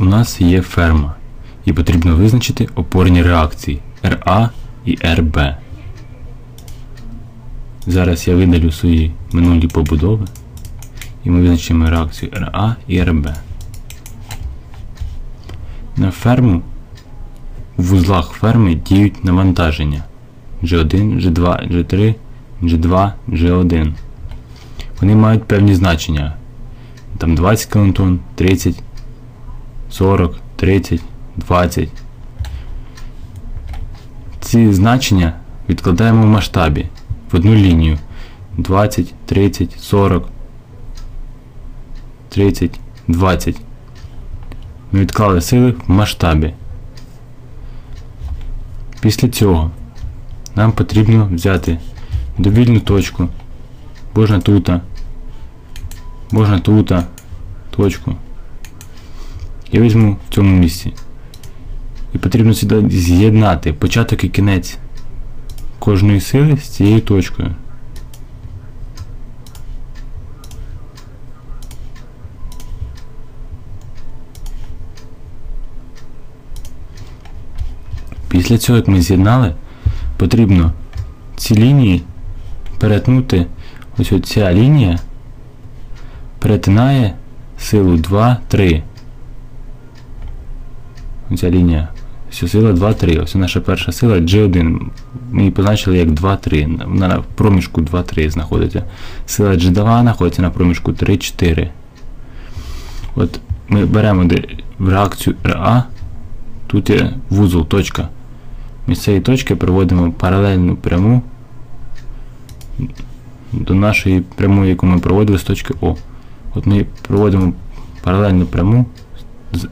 у нас є ферма, і потрібно визначити опорні реакції RA і RB. Зараз я видалю свої минулі побудови і ми визначимо реакцію RA і RB. На ферму в вузлах ферми діють навантаження G1, G2, G3, G2, G1. Вони мають певні значення. Там 20 кілотон, 30, 40, 30, 20. Ці значення відкладаємо в масштабі в одну лінію 20, 30, 40, 30, 20. Ми відклали сили в масштабі. Після цього нам потрібно взяти довільну точку. Можна тут, можна тут точку. Я візьму в цьому місці. І потрібно сюди з'єднати початок і кінець кожної сили з цією точкою. Після цього, як ми з'єднали, потрібно ці лінії перетнути. Ось ця лінія перетинає силу 2, 3. Оця лінія. Ось сила 2, 3. Ось наша перша сила G1. Ми її позначили як 2, 3. Вона на проміжку 2, 3 знаходиться. Сила G2 знаходиться на проміжку 3, 4. От ми беремо в реакцію RA. Тут є вузол, точка. Ми з цієї точки проводимо паралельну пряму до нашої прямої, яку ми проводили з точки О. От ми проводимо паралельну пряму з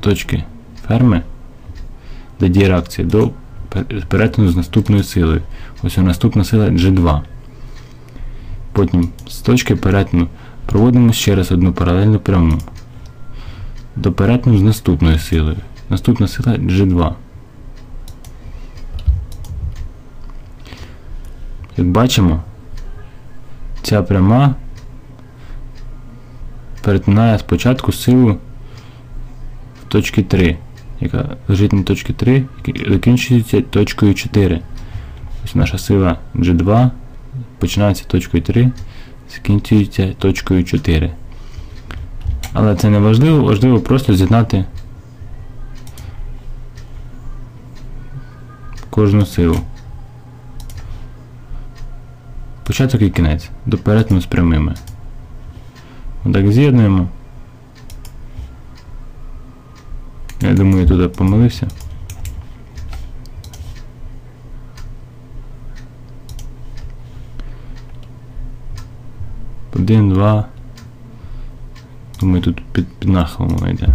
точки ферми, де діє до перетину з наступною силою. Ось наступна сила G2. Потім з точки перетину проводимо ще раз одну паралельну пряму до перетину з наступною силою. Наступна сила G2. Як бачимо, ця пряма перетинає спочатку силу в точці 3, яка лежить на точці 3 і закінчується точкою 4. Ось наша сила G2 починається точкою 3, закінчується точкою 4. Але це не важливо, важливо просто з'єднати кожну силу. Початок і кінець. До перетину з прямими. Отак з'єднуємо. Я думаю, я туди помилився. Один, два. Думаю, тут під, під нахилом воно йде.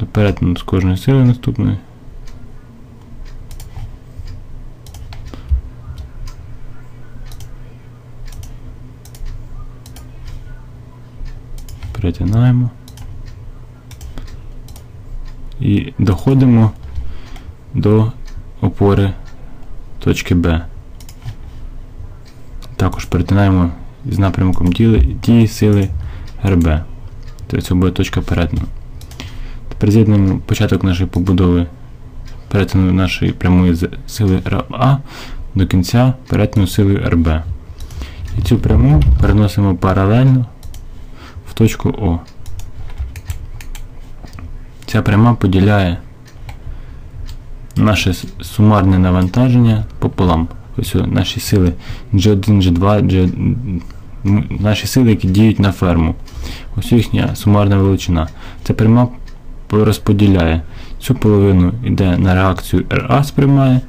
До перетину з кожної сили наступної. Перетинаємо і доходимо до опори точки Б. Також перетинаємо з напрямком дії сили РБ. Тобто це буде точка перетину. Тепер з'єднуємо початок нашої побудови перетину нашої прямої сили РА до кінця перетину сили РБ. І цю пряму переносимо паралельно в точку О. Ця пряма поділяє наше сумарне навантаження пополам. Ось наші сили G1, G2, G... наші сили, які діють на ферму. Ось їхня сумарна величина. Ця пряма розподіляє. Цю половину йде на реакцію RA сприймає,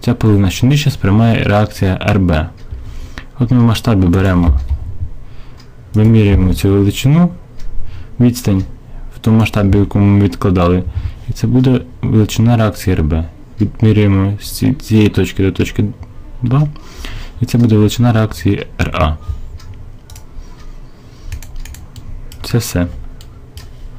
ця половина, що нижче сприймає реакція RB. От ми в масштабі беремо вимірюємо цю величину, відстань в тому масштабі, в якому ми відкладали. І це буде величина реакції РБ. Відмірюємо з цієї точки до точки 2. І це буде величина реакції РА. Це все.